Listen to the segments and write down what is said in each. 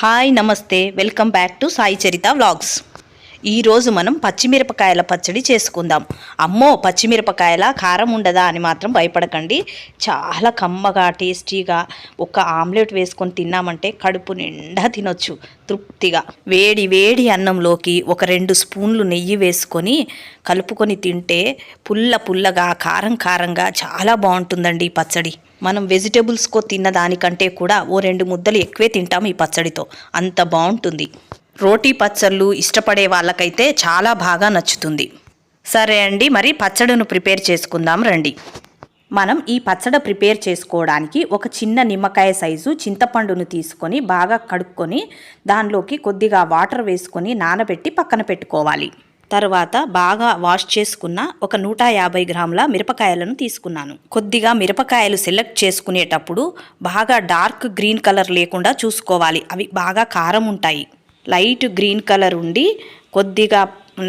Hi నమస్తే welcome back to Sai Charitha vlogs. ఈరోజు మనం పచ్చిమిరపకాయల పచ్చడి చేసుకుందాం. అమ్మో పచ్చిమిరపకాయల కారం ఉండదా అని మాత్రం భయపడకండి. చాలా కమ్మగా టేస్టీగా ఒక ఆమ్లెట్ వేసుకొని తిన్నామంటే కడుపు నిండా తినొచ్చు. తృప్తిగా. వేడి వేడి అన్నంలోకి ఒక రెండు స్పూన్లు నెయ్యి వేసుకొని కలుపుకొని తింటే పుల్ల పుల్లగా కారం కారంగా చాలా బాగుంటుందండి ఈ పచ్చడి. మనం వెజిటేబుల్స్కో తిన్న దానికంటే కూడా ఓ రెండు ముద్దలు ఎక్కువే తింటాం ఈ పచ్చడితో. అంత బాగుంటుంది. రోటీ పచ్చళ్ళు ఇష్టపడే వాళ్ళకైతే చాలా బాగా నచ్చుతుంది. సరే అండి మరి పచ్చడిను ప్రిపేర్ చేసుకుందాం రండి. మనం ఈ పచ్చడి ప్రిపేర్ చేసుకోవడానికి ఒక చిన్న నిమ్మకాయ సైజు చింతపండును తీసుకొని బాగా కడుక్కొని దానిలోకి కొద్దిగా వాటర్ వేసుకొని నానబెట్టి పక్కన పెట్టుకోవాలి. తర్వాత బాగా వాష్ చేసుకున్న ఒక నూట యాభై గ్రాముల మిరపకాయలను తీసుకున్నాను. కొద్దిగా మిరపకాయలు సెలెక్ట్ చేసుకునేటప్పుడు బాగా డార్క్ గ్రీన్ కలర్ లేకుండా చూసుకోవాలి. అవి బాగా కారం ఉంటాయి. లైట్ గ్రీన్ కలర్ ఉండి కొద్దిగా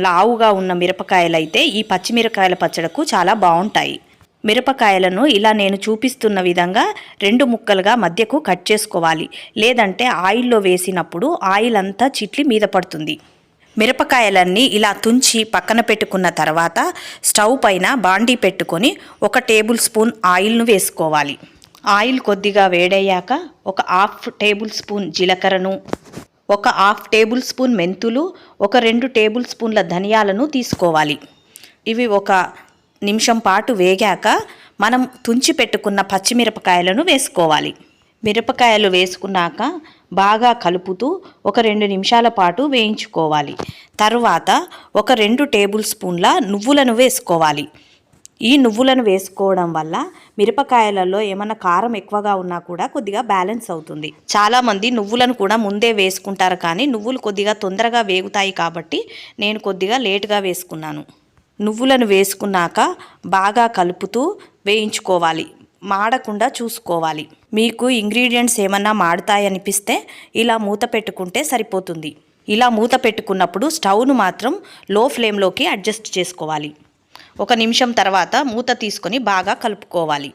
లావుగా ఉన్న మిరపకాయలు అయితే ఈ పచ్చిమిరకాయల పచ్చడకు చాలా బాగుంటాయి. మిరపకాయలను ఇలా నేను చూపిస్తున్న విధంగా రెండు ముక్కలుగా మధ్యకు కట్ చేసుకోవాలి. లేదంటే ఆయిల్లో వేసినప్పుడు ఆయిల్ అంతా చిట్లి మీద పడుతుంది. మిరపకాయలన్నీ ఇలా తుంచి పక్కన పెట్టుకున్న తర్వాత స్టవ్ పైన బాండీ పెట్టుకొని ఒక టేబుల్ స్పూన్ ఆయిల్ను వేసుకోవాలి. ఆయిల్ కొద్దిగా వేడయ్యాక ఒక హాఫ్ టేబుల్ స్పూన్ జీలకర్రను ఒక హాఫ్ టేబుల్ స్పూన్ మెంతులు ఒక రెండు టేబుల్ స్పూన్ల ధనియాలను తీసుకోవాలి. ఇవి ఒక నిమిషం పాటు వేగాక మనం తుంచి పెట్టుకున్న పచ్చిమిరపకాయలను వేసుకోవాలి. మిరపకాయలు వేసుకున్నాక బాగా కలుపుతూ ఒక రెండు నిమిషాల పాటు వేయించుకోవాలి. తరువాత ఒక రెండు టేబుల్ స్పూన్ల నువ్వులను వేసుకోవాలి. ఈ నువ్వులను వేసుకోవడం వల్ల మిరపకాయలలో ఏమైనా కారం ఎక్కువగా ఉన్నా కూడా కొద్దిగా బ్యాలెన్స్ అవుతుంది. చాలామంది నువ్వులను కూడా ముందే వేసుకుంటారు కానీ నువ్వులు కొద్దిగా తొందరగా వేగుతాయి కాబట్టి నేను కొద్దిగా లేటుగా వేసుకున్నాను. నువ్వులను వేసుకున్నాక బాగా కలుపుతూ వేయించుకోవాలి. మాడకుండా చూసుకోవాలి. మీకు ఇంగ్రీడియంట్స్ ఏమన్నా మాడతాయనిపిస్తే ఇలా మూత పెట్టుకుంటే సరిపోతుంది. ఇలా మూత పెట్టుకున్నప్పుడు స్టవ్ను మాత్రం లో ఫ్లేమ్లోకి అడ్జస్ట్ చేసుకోవాలి. ఒక నిమిషం తర్వాత మూత తీసుకొని బాగా కలుపుకోవాలి.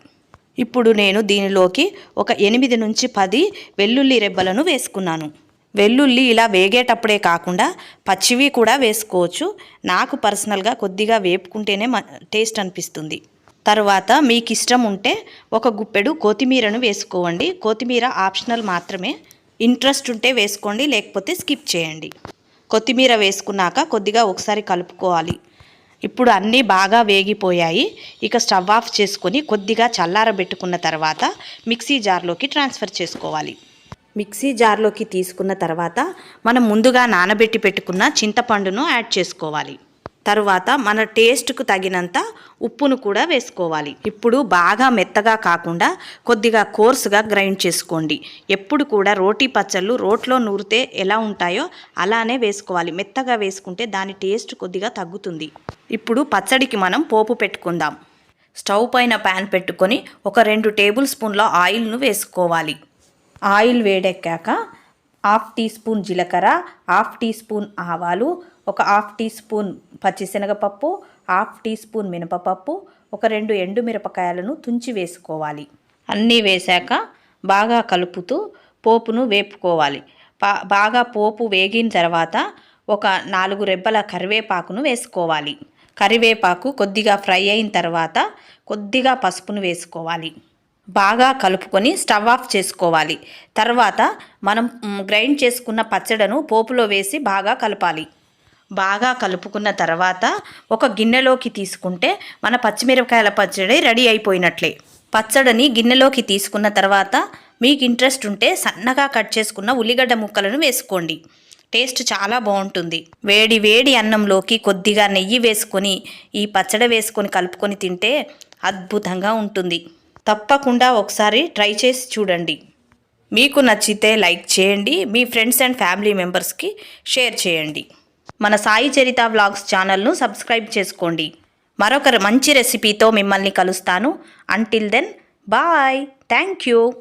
ఇప్పుడు నేను దీనిలోకి ఒక ఎనిమిది నుంచి పది వెల్లుల్లి రెబ్బలను వేసుకున్నాను. వెల్లుల్లి ఇలా వేగేటప్పుడే కాకుండా పచ్చివి కూడా వేసుకోవచ్చు. నాకు పర్సనల్గా కొద్దిగా వేపుకుంటేనే టేస్ట్ అనిపిస్తుంది. తర్వాత మీకు ఇష్టం ఉంటే ఒక గుప్పెడు కొత్తిమీరను వేసుకోండి. కొత్తిమీర ఆప్షనల్ మాత్రమే. ఇంట్రెస్ట్ ఉంటే వేసుకోండి లేకపోతే స్కిప్ చేయండి. కొత్తిమీర వేసుకున్నాక కొద్దిగా ఒకసారి కలుపుకోవాలి. ఇప్పుడు అన్నీ బాగా వేగిపోయాయి. ఇక స్టవ్ ఆఫ్ చేసుకొని కొద్దిగా చల్లారబెట్టుకున్న తర్వాత మిక్సీ జార్లోకి ట్రాన్స్ఫర్ చేసుకోవాలి. మిక్సీ జార్లోకి తీసుకున్న తర్వాత మనం ముందుగా నానబెట్టి పెట్టుకున్న చింతపండును యాడ్ చేసుకోవాలి. తరువాత మన టేస్ట్కు తగినంత ఉప్పును కూడా వేసుకోవాలి. ఇప్పుడు బాగా మెత్తగా కాకుండా కొద్దిగా కోర్సుగా గ్రైండ్ చేసుకోండి. ఎప్పుడు కూడా రోటీ పచ్చళ్ళు రోట్లో నూరితే ఎలా ఉంటాయో అలానే వేసుకోవాలి. మెత్తగా వేసుకుంటే దాని టేస్ట్ కొద్దిగా తగ్గుతుంది. ఇప్పుడు పచ్చడికి మనం పోపు పెట్టుకుందాం. స్టవ్ పైన ప్యాన్ పెట్టుకొని ఒక రెండు టేబుల్ స్పూన్ల ఆయిల్ను వేసుకోవాలి. ఆయిల్ వేడెక్కాక హాఫ్ టీ స్పూన్ జీలకర్ర హాఫ్ టీ స్పూన్ ఆవాలు ఒక హాఫ్ టీ స్పూన్ పచ్చిశనగపప్పు హాఫ్ టీ స్పూన్ మినపపప్పు ఒక రెండు ఎండు మిరపకాయలను తుంచి వేసుకోవాలి. అన్నీ వేశాక బాగా కలుపుతూ పోపును వేపుకోవాలి. బాగా పోపు వేగిన తర్వాత ఒక నాలుగు రెబ్బల కరివేపాకును వేసుకోవాలి. కరివేపాకు కొద్దిగా ఫ్రై అయిన తర్వాత కొద్దిగా పసుపును వేసుకోవాలి. బాగా కలుపుకొని స్టవ్ ఆఫ్ చేసుకోవాలి. తర్వాత మనం గ్రైండ్ చేసుకున్న పచ్చడను పోపులో వేసి బాగా కలపాలి. బాగా కలుపుకున్న తర్వాత ఒక గిన్నెలోకి తీసుకుంటే మన పచ్చిమిరపకాయల పచ్చడి రెడీ అయిపోయినట్లే. పచ్చడిని గిన్నెలోకి తీసుకున్న తర్వాత మీకు ఇంట్రెస్ట్ ఉంటే సన్నగా కట్ చేసుకున్న ఉల్లిగడ్డ ముక్కలను వేసుకోండి. టేస్ట్ చాలా బాగుంటుంది. వేడి వేడి అన్నంలోకి కొద్దిగా నెయ్యి వేసుకొని ఈ పచ్చడి వేసుకొని కలుపుకొని తింటే అద్భుతంగా ఉంటుంది. తప్పకుండా ఒకసారి ట్రై చేసి చూడండి. మీకు నచ్చితే లైక్ చేయండి మీ ఫ్రెండ్స్ అండ్ ఫ్యామిలీ మెంబర్స్కి షేర్ చేయండి. మన సాయి చరిత వ్లాగ్స్ ఛానల్ను సబ్స్క్రైబ్ చేసుకోండి. మరొక మంచి రెసిపీతో మిమ్మల్ని కలుస్తాను. Until then bye thank you